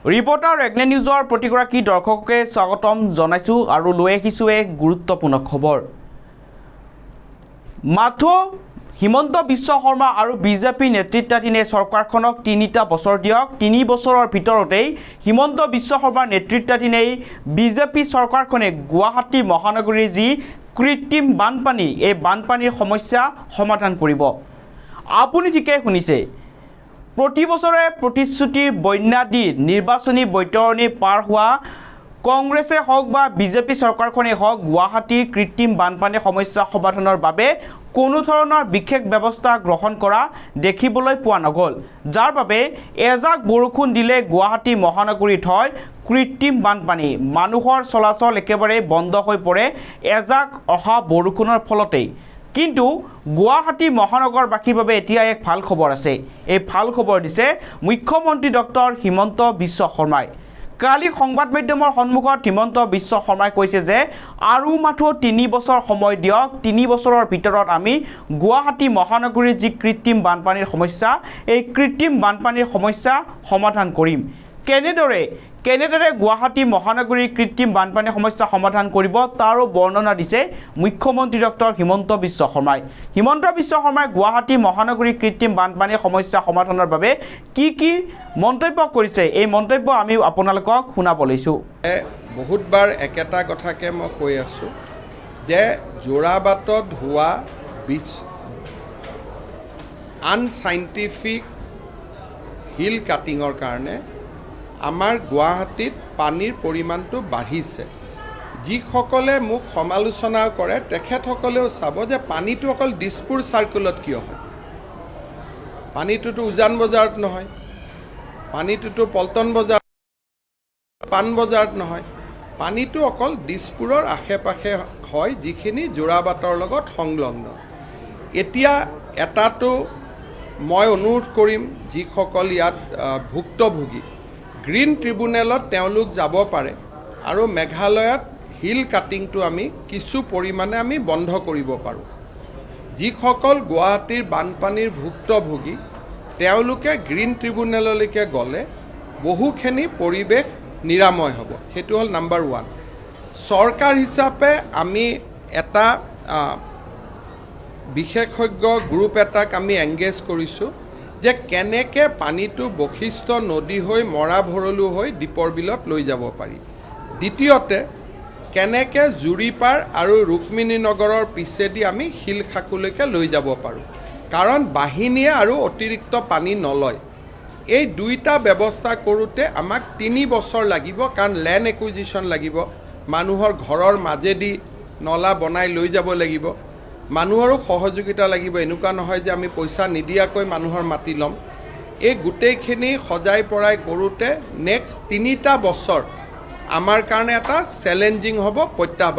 Reporter ৰেগনে নিউজৰ প্ৰতিগৰাকী দৰ্শককে স্বাগতম জনাইছোঁ আৰু লৈ আহিছোঁ এক গুৰুত্বপূৰ্ণ খবৰ। মাথো হিমন্ত বিশ্ব শৰ্মা আৰু বিজেপি নেতৃত্বাধীন চৰকাৰখনক তিনিটা বছৰ দিয়ক। তিনি বছৰৰ ভিতৰতেই হিমন্ত বিশ্ব শৰ্মাৰ নেতৃত্বাধীন এই বিজেপি চৰকাৰখনে গুৱাহাটী মহানগৰীৰ যি কৃত্ৰিম বানপানী এই বানপানীৰ সমস্যা সমাধান কৰিব। আপুনি ঠিকেই শুনিছে। প্ৰতি বছৰে প্ৰতিশ্ৰুতিৰ বন্যা দি নিৰ্বাচনী বৈতৰণি পাৰ হোৱা কংগ্ৰেছে হওক বা বিজেপি চৰকাৰখনেই হওক, গুৱাহাটীৰ কৃত্ৰিম বানপানীৰ সমস্যা সমাধানৰ বাবে কোনো ধৰণৰ বিশেষ ব্যৱস্থা গ্ৰহণ কৰা দেখিবলৈ পোৱা নগ'ল। যাৰ বাবে এজাক বৰষুণ দিলে গুৱাহাটী মহানগৰীত হয় কৃত্ৰিম বানপানী। মানুহৰ চলাচল একেবাৰে বন্ধ হৈ পৰে, এজাক অহা বৰষুণৰ ফলতেই। কিন্তু গুৱাহাটী মহানগৰবাসীৰ বাবে এতিয়া এক ভাল খবৰ আছে। এই ভাল খবৰ দিছে মুখ্যমন্ত্ৰী ডক্টৰ হিমন্ত বিশ্ব শৰ্মাই। কালি সংবাদ মাধ্যমৰ সন্মুখত হিমন্ত বিশ্ব শৰ্মাই কৈছে যে আৰু মাথো তিনি বছৰ সময় দিয়ক তিনি বছৰৰ ভিতৰত আমি গুৱাহাটী মহানগৰীৰ যি কৃত্ৰিম বানপানীৰ সমস্যা এই কৃত্ৰিম বানপানীৰ সমস্যা সমাধান কৰিম। কেনেদৰে কেনেদৰে গুৱাহাটী মহানগৰীৰ কৃত্ৰিম বানপানীৰ সমস্যা সমাধান কৰিব তাৰো বৰ্ণনা দিছে মুখ্যমন্ত্ৰী ডক্টৰ হিমন্ত বিশ্ব শৰ্মাই। হিমন্ত বিশ্ব শৰ্মাই গুৱাহাটী মহানগৰীৰ কৃত্ৰিম বানপানীৰ সমস্যা সমাধানৰ বাবে কি কি মন্তব্য কৰিছে এই মন্তব্য আমি আপোনালোকক শুনাব লৈছোঁ। বহুতবাৰ একেটা কথাকে মই কৈ আছোঁ যে যোৰাবাটত হোৱা বিচ আনচাইণ্টিফিক হিল কাটিঙৰ কাৰণে আমাৰ গুৱাহাটীত পানীৰ পৰিমাণটো বাঢ়িছে। যিসকলে মোক সমালোচনা কৰে তেখেতসকলেও চাব যে পানীটো অকল দিছপুৰ চাৰ্কুলত কিয় হয়। পানীটোতো উজান বজাৰত নহয়। পানীটোতো পল্টন বজাৰ পাণ বজাৰত নহয়। পানীটো অকল দিছপুৰৰ আশে পাশে হয় যিখিনি যোৰাবাটৰ লগত সংলগ্ন। এতিয়া এটাটো মই অনুৰোধ কৰিম যিসকল ইয়াত ভুক্তভোগী। গ্ৰীণ ট্ৰিবিউনেলত তেওঁলোক যাব পাৰে আৰু মেঘালয়ত হিল কাটিংটো আমি কিছু পৰিমাণে আমি বন্ধ কৰিব পাৰোঁ। যিসকল গুৱাহাটীৰ বানপানীৰ ভুক্তভোগী, তেওঁলোকে গ্ৰীণ ট্ৰিবিউনেললৈকে গ'লে বহুখিনি পৰিৱেশ নিৰাময় হ'ব। সেইটো হ'ল নাম্বাৰ ওৱান। চৰকাৰ হিচাপে আমি এটা বিশেষজ্ঞ গ্ৰুপ এটাক আমি এংগেজ কৰিছোঁ। যে কেনেকৈ পানীটো বশিষ্ঠ নদী হৈ মৰা ভৰলু হৈ দীপৰ বিলত লৈ যাব পাৰি। দ্বিতীয়তে, কেনেকৈ জুৰিপাৰ আৰু ৰুক্মিণী নগৰৰ পিছেদি আমি শিলখাকুলৈকে লৈ যাব পাৰোঁ। কাৰণ বাহিনীয়ে আৰু অতিৰিক্ত পানী নলয়। এই দুইটা ব্যৱস্থা কৰোঁতে আমাক তিনি বছৰ লাগিব, কাৰণ লেণ্ড একুইজিশ্যন লাগিব। মানুহৰ ঘৰৰ মাজেদি নলা বনাই লৈ যাব লাগিব। মানুহৰো সহযোগিতা লাগিব। এনেকুৱা নহয় যে আমি পইচা নিদিয়াকৈ মানুহৰ মাতি ল'ম। এই গোটেইখিনি সজাই পৰাই কৰোঁতে নেক্সট তিনিটা বছৰ আমাৰ কাৰণে এটা চেলেঞ্জিং হ'ব প্ৰত্যাহ্বান।